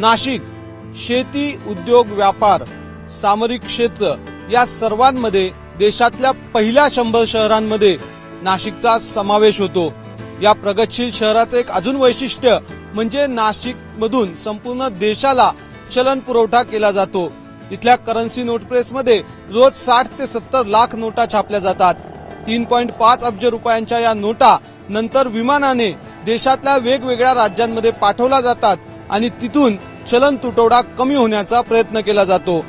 नाशिक शेती उद्योग व्यापार सामरिक क्षेत्र या सर्वांमध्ये देशातल्या पहिल्या शंभर शहरांमध्ये नाशिकचा समावेश होतो. या प्रगतशील शहराचं एक अजून वैशिष्ट्य म्हणजे नाशिक मधून संपूर्ण देशाला चलन पुरवठा केला जातो. इथल्या करन्सी नोट प्रेसमध्ये रोज साठ ते सत्तर लाख नोटा छापल्या जातात. तीन पॉईंट पाच अब्ज रुपयांच्या या नोटा नंतर विमानाने देशातल्या वेगवेगळ्या राज्यांमध्ये पाठवल्या जातात आणि तिथून चलन तुटवडा कमी होण्याचा प्रयत्न केला जातो.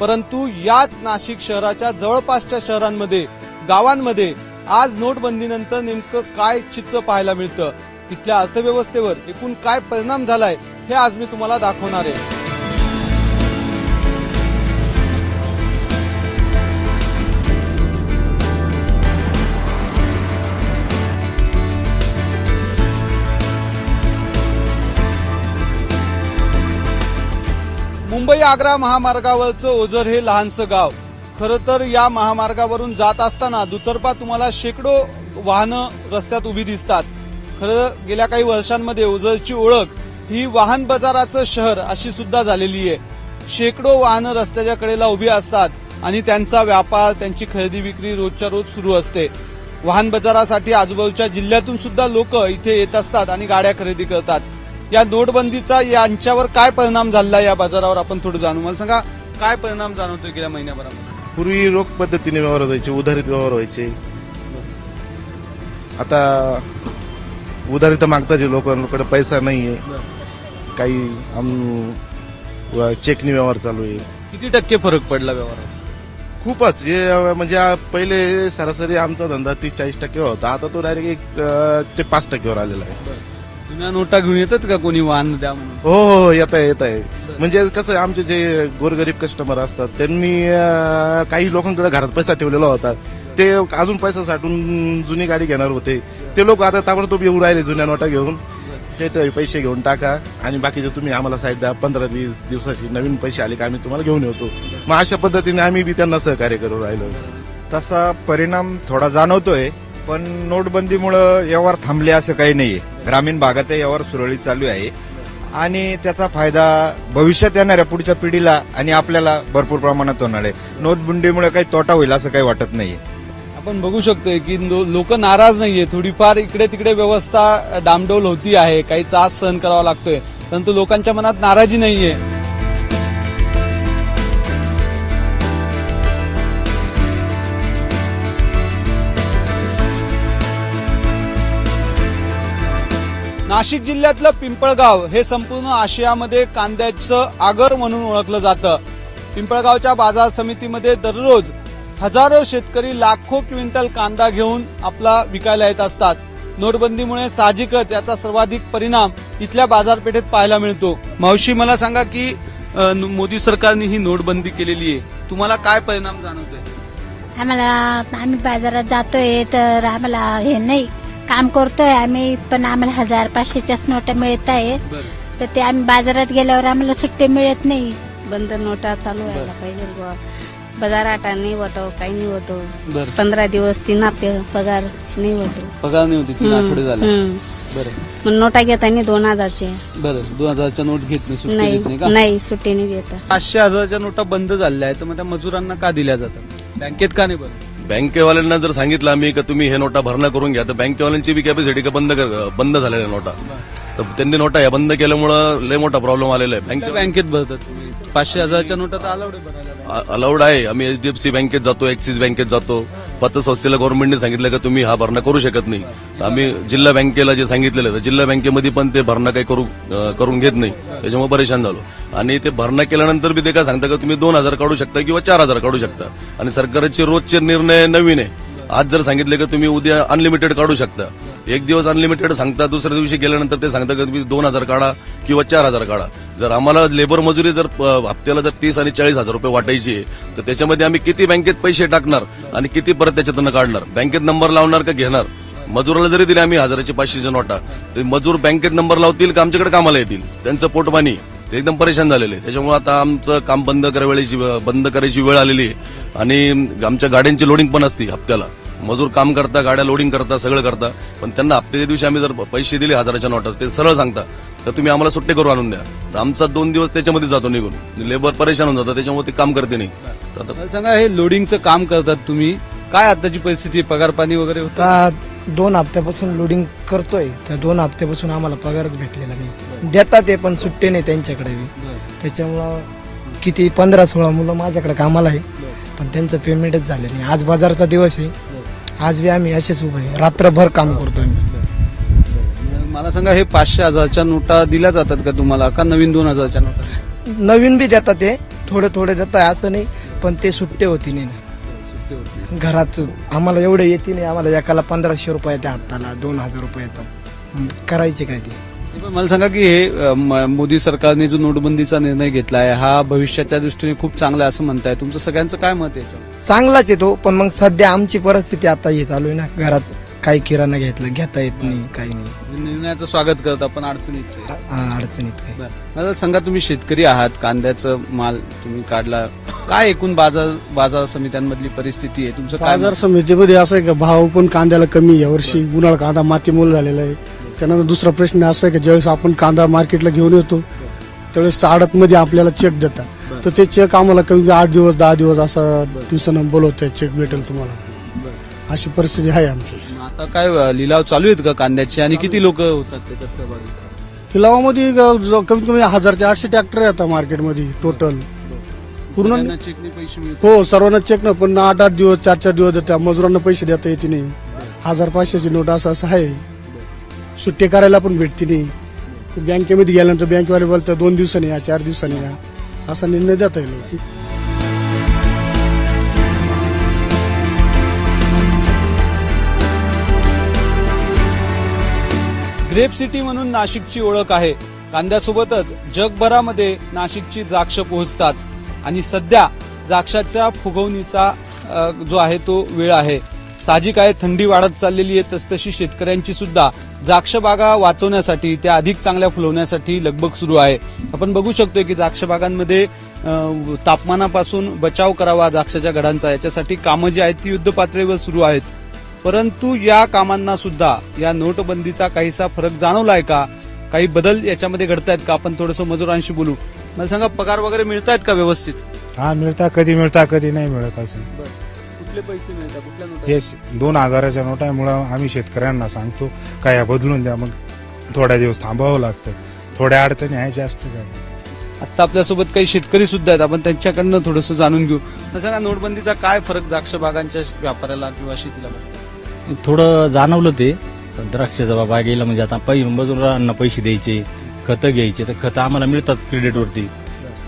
परंतु याच नाशिक शहराच्या जवळपासच्या शहरांमध्ये गावांमध्ये आज नोटबंदीनंतर नेमकं काय चित्र पाहायला मिळतं? तिथल्या अर्थव्यवस्थेवर एकूण काय परिणाम झालाय हे आज मी तुम्हाला दाखवणार आहे. मुंबई आग्रा महामार्गावरचं ओझर हे लहानसं गाव. खरं तर या महामार्गावरून जात असताना दुतर्फा तुम्हाला शेकडो वाहनं रस्त्यात उभी दिसतात. खरं गेल्या काही वर्षांमध्ये ओझरची ओळख ही वाहन बाजाराचं शहर अशी सुद्धा झालेली आहे. शेकडो वाहनं रस्त्याच्या कडेला उभी असतात आणि त्यांचा व्यापार त्यांची खरेदी विक्री रोजच्या रोज सुरू असते. वाहन बाजारासाठी आजूबाजूच्या जिल्ह्यातून सुद्धा लोक इथे येत असतात आणि गाड्या खरेदी करतात. या नोटबंदीचा यांच्यावर काय परिणाम झाला या बाजारावर आपण थोडं जाणू. मला सांगा काय परिणाम जाणवतोय गेल्या महिन्याभरामध्ये? पूर्वी रोख पद्धतीने व्यवहार व्हायचे उधारित व्यवहार व्हायचे. आता उधारित मागताचे लोकांकडे पैसा नाहीये. काही चेकनी व्यवहार चालू आहे. किती टक्के फरक पडला व्यवहारात? खूपच. हे म्हणजे पहिले सरासरी आमचा धंदा तीस चाळीस टक्के होता. आता तो डायरेक्ट एक ते पाच टक्केवर आलेला आहे. जुन्या नोटा घेऊन येतात का कोणी वाहन द्या म्हणून? हो हो येत आहे येत आहे म्हणजे कसं आहे, आमचे जे गोरगरीब कस्टमर असतात त्यांनी अं, काही लोकांकडे घरात पैसा ठेवलेला होता. ते अजून पैसा साठून जुनी गाडी घेणार होते. ते लोक आता ताबडतोब येऊ राहिले जुन्या नोटा घेऊन. शेट पैसे घेऊन टाका आणि बाकीचे तुम्ही आम्हाला साईड द्या. पंधरा वीस दिवसाची नवीन पैसे आले का आम्ही तुम्हाला घेऊन येतो. मग अशा पद्धतीने आम्ही बी त्यांना सहकार्य करू राहिलो. तसा परिणाम थोडा जाणवतोय. पण नोटबंदीमुळं व्यवहार थांबले असं काही नाहीये. ग्रामीण भागातही व्यवहार सुरळीत चालू आहे. आणि त्याचा फायदा भविष्यात येणाऱ्या पुढच्या पिढीला आणि आपल्याला भरपूर प्रमाणात होणार आहे. नोटबंदीमुळे काही तोटा होईल असं काही वाटत नाहीये. आपण बघू शकतोय की लोक नाराज नाहीये. थोडीफार इकडे तिकडे व्यवस्था डामडोल होती आहे. काही त्रास सहन करावा लागतोय. परंतु लोकांच्या मनात नाराजी नाहीये. नाशिक जिल्ह्यातलं पिंपळगाव हे संपूर्ण आशियामध्ये कांद्याचं आगर म्हणून ओळखलं जातं. पिंपळगावच्या बाजार समितीमध्ये दररोज हजारो शेतकरी लाखो क्विंटल कांदा घेऊन आपला विकायला येत असतात. नोटबंदीमुळे साहजिकच याचा सर्वाधिक परिणाम इथल्या बाजारपेठेत पाहायला मिळतो. मावशी मला सांगा की मोदी सरकारने ही नोटबंदी केलेली आहे. तुम्हाला काय परिणाम जाणवतोय? आम्हाला आम्ही बाजारात जातोय तर आम्हाला हे नाही. काम करतोय आम्ही पण आम्हाला हजार पाचशेच्याच नोटा मिळत आहेत तर ते आम्ही बाजारात गेल्यावर आम्हाला सुट्टे मिळत नाही. बंद नोटा चालू व्हायला पाहिजे बुवा. बाजार आटा नाही होतो काही नाही होतो बरं. पंधरा दिवस तीन हप्ते पगार नाही होतो पगार नाही होती तीन आठवडे झाले हम्म. बरं. मग नोटा घेताना दोन हजारचे. बरं दोन हजारच्या नोट घेत नाही सुट्टी देत नाही का? नाही नाही सुट्टी नाही देत पाचशे हजारच्या नोटा बंद झालेल्या आहेत तर मग त्या मजुरांना का दिल्या जातात? बँकेत का नाही बरं? बँकेवाल्यांना जर सांगितलं आम्ही का तुम्ही हे नोटा भरणा करून घ्या तर बँकेवाल्यांची बी कॅपॅसिटी का बंद कर- बंद झालेल्या नोटा. तर त्यांनी नोटा या बंद केल्यामुळं लय मोठा प्रॉब्लेम आलेला आहे. त्या बँकेत भरतात तुम्ही. पाचशे हजारच्या नोटा तर अलाउड आहे भरायला अलाउड आहे. आम्ही एचडीएफसी बँकेत जातो एक्सिस बँकेत जातो. पतसंस्थेला गव्हर्नमेंटने सांगितलं का तुम्ही हा भरणा करू शकत नाही. तर आम्ही जिल्हा बँकेला जे सांगितलेलं तर जिल्हा बँकेमध्ये पण ते भरणा काही करू करून घेत नाही. त्याच्यामुळे परेशान झालो. आणि ते भरणा केल्यानंतर बी ते काय सांगता का तुम्ही दोन हजार काढू शकता किंवा चार हजार काढू शकता. आणि सरकारचे रोजचे निर्णय नवीन आहे. आज जर सांगितले का तुम्ही उद्या अनलिमिटेड काढू शकता. एक दिवस अनलिमिटेड सांगता दुसऱ्या दिवशी गेल्यानंतर ते सांगता की तुम्ही दोन हजार काढा किंवा चार हजार काढा. जर आम्हाला लेबर मजुरी जर हप्त्याला जर तीस आणि चाळीस हजार रुपये वाटायची तर त्याच्यामध्ये आम्ही किती बँकेत पैसे टाकणार आणि किती परत त्याच्यातून काढणार? बँकेत नंबर लावणार का घेणार? मजुराला जरी दिले आम्ही हजाराची पाचशेच्या नोटा ते मजूर बँकेत नंबर लावतील का आमच्याकडे कामाला येतील? त्यांचं पोटमानी ते एकदम परेशान झालेले आहे. त्याच्यामुळे आता आमचं काम बंद करायची बंद करायची वेळ आलेली आहे. आणि आमच्या गाड्यांची लोडिंग पण असते हप्त्याला. मजूर काम करता गाड्या लोडिंग करता सगळं करता. पण त्यांना हप्त्याच्या दिवशी आम्ही जर पैसे दिले हजाराच्या नोटात ते सरळ सांगता तर तुम्ही आम्हाला सुट्टे करून आणून द्या. तर आमचा दोन दिवस त्याच्यामध्ये जातो निघून. लेबर परेशान होऊन जातं त्याच्यामुळे ते काम करते नाही. सांगा हे लोडिंगचं काम करतात तुम्ही. काय आताची परिस्थिती? पगार पाणी वगैरे होतं? आता दोन हप्त्यापासून लोडिंग करतोय. तर दोन हप्त्यापासून आम्हाला पगारच भेटलेला नाही. देतात ते पण सुट्टे नाही त्यांच्याकडे बी. त्याच्यामुळं किती पंधरा सोळा मुलं माझ्याकडे कामाला आहे. पण त्यांचं पेमेंटच झालं नाही. आज बाजारचा दिवस आहे. आज बी आम्ही असेच उभे. रात्रभर काम करतो आम्ही. मला सांगा हे पाचशे हजारच्या नोटा दिल्या जातात का तुम्हाला? का नवीन दोन हजारच्या नोटा? नवीन बी देतात ते. थोडे थोडे देतात असं नाही. पण ते सुट्टे होती नाही ना. घरात आम्हाला एवढे येते नाही. आम्हाला एकाला पंधराशे रुपये येते हाताला दोन हजार रुपये येतात. करायचे काय ते? मला सांगा की हे मोदी सरकारने जो नोटबंदीचा निर्णय घेतलाय हा भविष्याच्या दृष्टीने खूप चांगला आहे असं म्हणताय. तुमचं सगळ्यांचं काय मत आहे याच्यावर? चांगलाच आहे तो पण मग सध्या आमची परिस्थिती आता हे चालू आहे ना. घरात काही किराणा घेतलं घेता येत नाही काही नाही. निर्णयाचं स्वागत करता पण अडचणीत आहे. आ- अडचणीत काय. मला सांगा तुम्ही शेतकरी आहात कांद्याचं माल तुम्ही काढला. काय एकूण बाजार बाजार समित्यांमधली परिस्थिती आहे? तुमचं काय बाजार मत? समितीमध्ये असं आहे का? भाव पण कांद्याला कमी आहे. यावर्षी उन्हाळा कांदा मातीमोल झालेला आहे. त्यानंतर दुसरा प्रश्न असा आहे की ज्यावेळेस आपण कांदा मार्केटला घेऊन येतो त्यावेळेस आडत मध्ये आपल्याला चेक देतात. तर ते चेक आम्हाला कमी आठ दिवस दहा दिवस असा दिवसानं बोलवतंय चेक भेटेल तुम्हाला. अशी परिस्थिती आहे आमची. आता काय लिलाव चालू आहेत का कांद्याचे आणि किती लोक होतात त्याच्यात सहभागी? लिलावामध्ये कमीत कमी हजार ते आठशे ट्रॅक्टर येतात मार्केटमध्ये टोटल पूर्ण हो सर्वांना चेक ना पण आठ आठ दिवस चार चार दिवस देतात. मजुरांना पैसे देता येते नाही. हजार पाचशेची नोट असं असं आहे. सुट्टी करायला पण भेटते नाही. बँकेमध्ये गेल्यानंतर बँकेवाले बोलतात दोन दिवसांनी या चार दिवसांनी या. असा निर्णय देता येईल. ग्रेप सिटी म्हणून नाशिकची ओळख आहे. कांद्यासोबतच जगभरामध्ये नाशिकची द्राक्ष पोहोचतात. आणि सध्या द्राक्षाच्या फुगवणीचा जो आहे तो वेळ आहे. साहजिक आहे थंडी वाढत चाललेली आहे तसतशी शेतकऱ्यांची सुद्धा द्राक्ष बागा वाचवण्यासाठी त्या अधिक चांगल्या फुलवण्यासाठी लगबग सुरू आहे. आपण बघू शकतोय की द्राक्ष बागांमध्ये अ, तापमानापासून बचाव करावा द्राक्षाच्या घडांचा याच्यासाठी कामं जी आहेत ती युद्ध पातळीवर सुरू आहेत. परंतु या कामांना सुद्धा या नोटबंदीचा काहीसा फरक जाणवलाय का? काही बदल याच्यामध्ये घडतायत का? आपण थोडस मजुरांशी बोलू. मला सांगा पगार वगैरे मिळतायत का व्यवस्थित? हा मिळता कधी मिळता कधी नाही मिळत असं कुठले पैसे मिळतात? कुठल्या नोटा? हे दोन हजाराच्या नोटामुळं आम्ही शेतकऱ्यांना सांगतो काय या बदलून द्या. मग थोड्या दिवस थांबावं लागतं. थोड्या अडचणी आहे जास्त काय. आता आपल्यासोबत काही शेतकरी सुद्धा आहेत. आपण त्यांच्याकडनं थोडस जाणून घेऊ. मला सांगा नोटबंदीचा काय फरक द्राक्ष बागांच्या व्यापाऱ्याला किंवा शेतीला बसतो? थोडं जाणवलं ते. द्राक्षाचा बाबा गेला म्हणजे आता पै मजुरांना पैसे द्यायचे खतं घ्यायचे. तर खतं आम्हाला मिळतात क्रेडिटवरती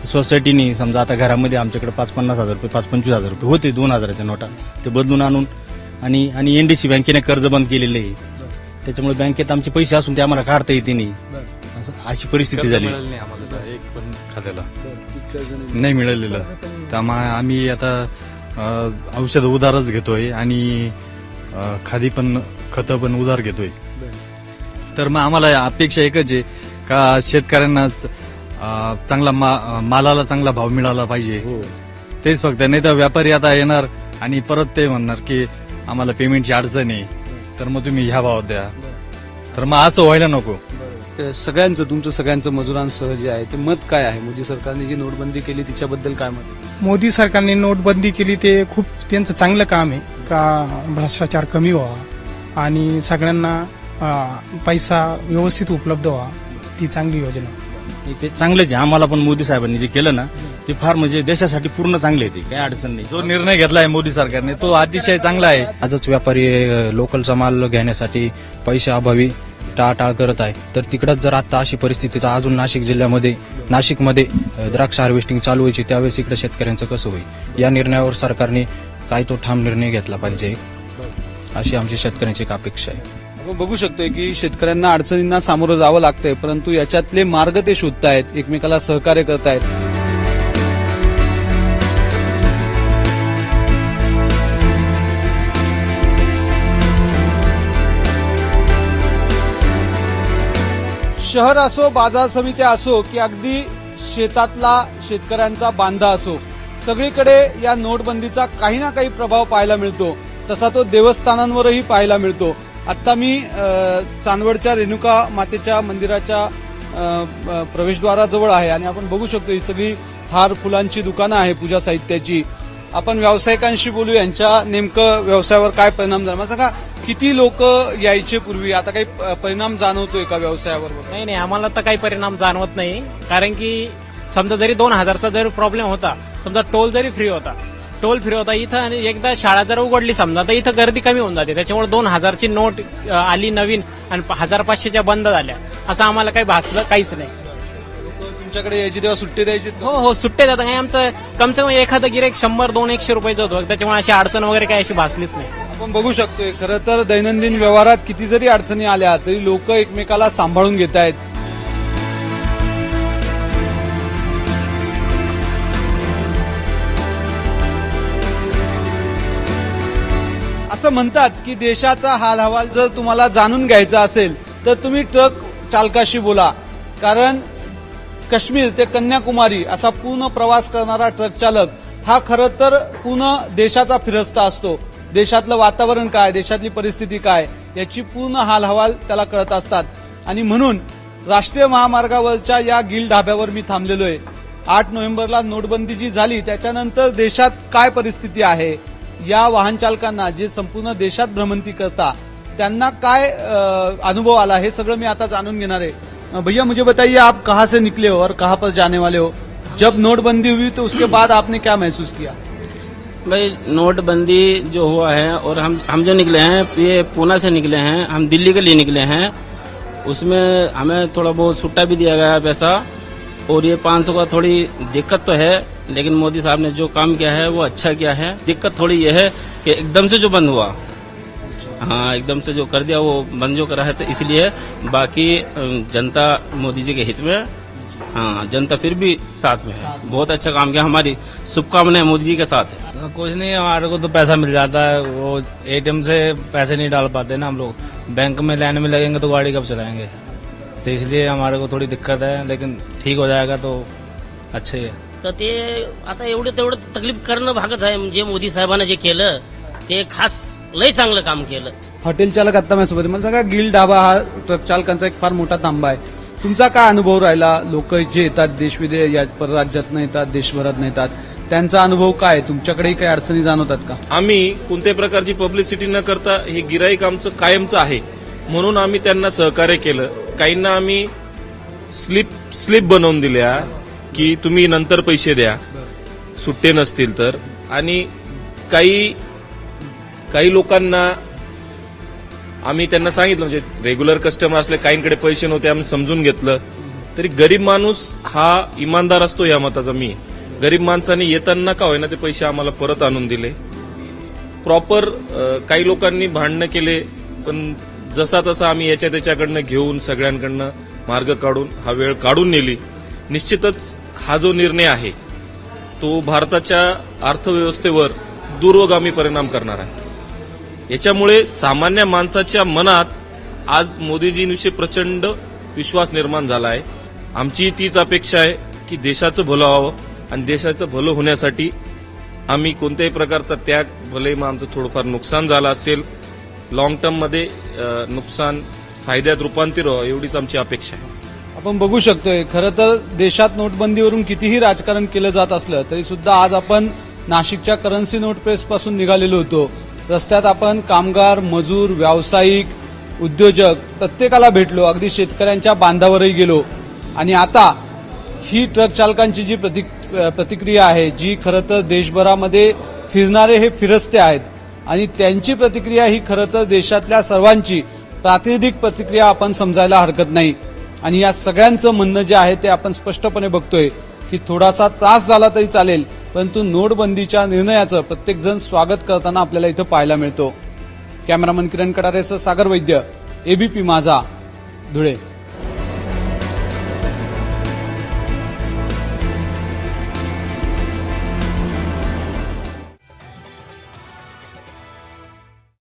सोसायटीने समजा आता घरामध्ये आमच्याकडे पाच पन्नास हजार रुपये पाच पंचवीस हजार रुपये होते दोन हजाराच्या नोटा. ते बदलून आणून आणि आणि एनडीसी बँकेने कर्ज बंद केलेलं आहे. त्याच्यामुळे बँकेत आमचे पैसे असून ते आम्हाला काढता येते नाही. असं अशी परिस्थिती झाली. एक पण खात्याला. नाही मिळालेलं. त्यामुळे आम्ही आता अ, औषध उधारच घेतोय आणि अ, खादी पण खतं पण उधार घेतोय. तर मग आम्हाला अपेक्षा एकच आहे का शेतकऱ्यांना चांगला मा- मालाला चांगला भाव मिळाला पाहिजे. तेच फक्त नाही तर व्यापारी आता येणार आणि परत ते म्हणणार की आम्हाला पेमेंटची अडचण आहे. तर मग तुम्ही ह्या भावात द्या. तर मग असं व्हायला नको. सगळ्यांचं तुमचं सगळ्यांचं मजुरांसह जे आहे ते मत काय आहे? मोदी सरकारने जी नोटबंदी केली तिच्याबद्दल काय मत आहे? मोदी सरकारने नोटबंदी केली ते खूप त्यांचं चांगलं काम आहे. का भ्रष्टाचार कमी व्हावा आणि सगळ्यांना पैसा व्यवस्थित उपलब्ध व्हावा ती चांगली योजना. आहे. ते चांगलेच आहे आम्हाला पण मोदी साहेबांनी जे केलं ना ते फार म्हणजे देशासाठी पूर्ण चांगले आहे ते काही अडचण नाही. जो निर्णय घेतलाय मोदी सरकारने तो अतिशय चांगला आहे. आजच व्यापारी लोकलचा माल घेण्यासाठी पैशाअभावी टाळाटाळ करत आहे. तर तिकडच जर आता अशी परिस्थिती तर अजून नाशिक जिल्ह्यामध्ये नाशिकमध्ये द्राक्ष हार्वेस्टिंग चालू व्हायची त्यावेळेस इकडे शेतकऱ्यांचं कसं होईल? या निर्णयावर सरकारने काय तो ठाम निर्णय घेतला पाहिजे? अशी आमची शेतकऱ्यांची एक अपेक्षा आहे. बघू शकतोय की शेतकऱ्यांना अडचणींना सामोरं जावं लागतंय परंतु याच्यातले मार्ग ते शोधतायत एकमेकाला सहकार्य करतायत. शहर असो बाजार समित्या असो की अगदी शेतातला शेतकऱ्यांचा बांधा असो सगळीकडे या नोटबंदीचा काही ना काही प्रभाव पाहायला मिळतो. तसा तो देवस्थानांवरही पाहायला मिळतो. आता मी चांदवडच्या रेणुका मातेच्या मंदिराच्या प्रवेशद्वाराजवळ आहे आणि आपण बघू शकतो ही सगळी हार फुलांची दुकानं आहे पूजा साहित्याची. आपण व्यावसायिकांशी बोलू यांच्या नेमकं व्यवसायावर काय परिणाम झाला? माझा का किती लोक यायचे पूर्वी? आता काही परिणाम जाणवतोय का व्यवसायावर नाही नाही आम्हाला तर काही परिणाम जाणवत नाही. कारण की समजा जरी दोन हजारचा जरी प्रॉब्लेम होता समजा टोल जरी फ्री होता टोल फ्री होता. इथं आणि एकदा शाळा जर उघडली समजा तर इथं गर्दी कमी होऊन जाते. त्याच्यामुळे दोन हजारची नोट आली नवीन आणि हजार पाचशेच्या बंद झाल्या असं आम्हाला काही भासलं काहीच नाही. तुमच्याकडे यायची तेव्हा सुट्टी द्यायची? हो हो सुट्टे जातात काही आमचं कम से कम एखादं गिरेक शंभर दोन एकशे रुपयाचं होतं. त्याच्यामुळे अशी अडचण वगैरे काही अशी भासलीच नाही. आपण बघू शकतोय. खरं तर दैनंदिन व्यवहारात किती जरी अडचणी आल्या तरी लोक एकमेकाला सांभाळून घेत आहेत असं म्हणतात की देशाचा हाल हवाल जर तुम्हाला जाणून घ्यायचा असेल तर तुम्ही ट्रक चालकाशी बोला. कारण काश्मीर ते कन्याकुमारी असा पूर्ण प्रवास करणारा ट्रक चालक हा खरं तर पूर्ण देशाचा फिरस्ता असतो. देशातलं वातावरण काय देशातली परिस्थिती काय याची पूर्ण हालहवाल त्याला कळत असतात. आणि म्हणून राष्ट्रीय महामार्गावरच्या या गिल ढाब्यावर मी थांबलेलो आहे. आठ नोव्हेंबरला नोटबंदी जी झाली त्याच्यानंतर देशात काय परिस्थिती आहे? या वाहन चालकांना जे संपूर्ण देशात भ्रमंती करता, त्यांना काय अनुभव आला हे सगळं मी आता जाणून घेणार आहे. भैया, मुझे बताइए, आप कहाँ से निकले हो और कहाँ पर जाने वाले हो? जब नोटबंदी हुई तो उसके बाद आपने क्या महसूस किया? भाई, नोटबंदी जो हुआ है और हम हम जो निकले हैं, ये पूना से निकले हैं, हम दिल्ली के लिए निकले हैं। उसमें हमें थोड़ा बहुत छुट्टा भी दिया गया है पैसा और ये 500 का थोड़ी दिक्कत तो है लेकिन मोदी साहब ने जो काम किया है, वो अच्छा किया है। दिक्कत थोड़ी ये है कि एकदम से जो बंद हुआ हाँ एकदम से जो कर दिया, वो बंद जो करा है तो इसलिए बाकी जनता मोदी जी के हित में हाँ। जनता फिर भी साथ में है। बहुत अच्छा काम किया, हमारी शुभकामनाएँ मोदी जी के साथ है। कुछ नहीं, हमारे को तो पैसा मिल जाता है। वो एटीएम से पैसे नहीं डाल पाते ना हम लोग। बैंक में लाइन में लगेंगे तो गाड़ी कब चलाएँगे? तो इसलिए हमारे को थोड़ी दिक्कत है, लेकिन ठीक हो जाएगा तो अच्छे है। तर ते आता एवढं तेवढं तकलीफ करणं भागच आहे. म्हणजे मोदी साहेबांना जे केलं ते खास लय चांगलं काम केलं. हॉटेल चालक आता माझ्यासोबत आहे. मला सांगा गिल ढाबा हा ट्रक चालकांचा एक फार मोठा थांबा आहे. तुमचा काय अनुभव राहिला? लोक जे येतात देश विदेश या परराज्यात येतात देशभरात येतात त्यांचा अनुभव काय तुमच्याकडेही काही अडचणी जाणवतात का? आम्ही कोणत्याही प्रकारची पब्लिसिटी न करता हे गिराईक आमचं कायमचं आहे. म्हणून आम्ही त्यांना सहकार्य केलं. काहींना आम्ही स्लिप स्लिप बनवून दिल्या. की तुम्ही नंतर पैसे द्या. सुट्टे नसतील तर. आणि काही काही लोकांना आम्ही त्यांना सांगितलं म्हणजे रेग्युलर कस्टमर असले काहींकडे पैसे नव्हते आम्ही समजून घेतलं. तरी गरीब माणूस हा इमानदार असतो या मताचा मी. गरीब माणसाने येताना का होईना ते पैसे आम्हाला परत आणून दिले. प्रॉपर काही लोकांनी भांडणं केले पण जसा तसा आम्ही याच्या त्याच्याकडनं घेऊन सगळ्यांकडनं मार्ग काढून हा वेळ काढून नेली. निश्चितच हा जो निर्णय आहे तो भारताच्या अर्थव्यवस्थेवर दूरगामी परिणाम करणार आहे. याच्यामुळे सामान्य माणसाच्या मनात आज मोदीजींविषयी प्रचंड विश्वास निर्माण झाला आहे. आमची तीच अपेक्षा आहे की देशाचं भलं व्हावं आणि देशाचं भलं होण्यासाठी आम्ही कोणत्याही प्रकारचा त्याग भले मग आमचं थोडंफार नुकसान झालं असेल लाँग टर्ममध्ये नुकसान फायद्यात रूपांतर व्हावं एवढीच आमची अपेक्षा आहे. आपण बघू शकतोय खरं तर देशात नोटबंदीवरून कितीही राजकारण केलं जात असलं तरी सुद्धा आज आपण नाशिकच्या करन्सी नोट प्रेस पासून निघालेलो होतो. रस्त्यात आपण कामगार मजूर व्यावसायिक उद्योजक प्रत्येकाला भेटलो अगदी शेतकऱ्यांच्या बांधावरही गेलो. आणि आता ही ट्रक चालकांची जी प्रतिक प्रतिक्रिया आहे जी खरं तर देशभरामध्ये फिरणारे हे फिरस्ते आहेत. आणि त्यांची प्रतिक्रिया ही खरं तर देशातल्या सर्वांची प्रातिनिधिक प्रतिक्रिया आपण समजायला हरकत नाही. आणि या सगळ्यांचं म्हणणं जे आहे ते आपण स्पष्टपणे बघतोय की थोडासा त्रास झाला तरी चालेल परंतु नोटबंदीच्या निर्णयाचं प्रत्येकजण स्वागत करताना आपल्याला इथं पाहायला मिळतो. कॅमेरामन किरण कडारेसह सागर वैद्य एबीपी माझा धुळे.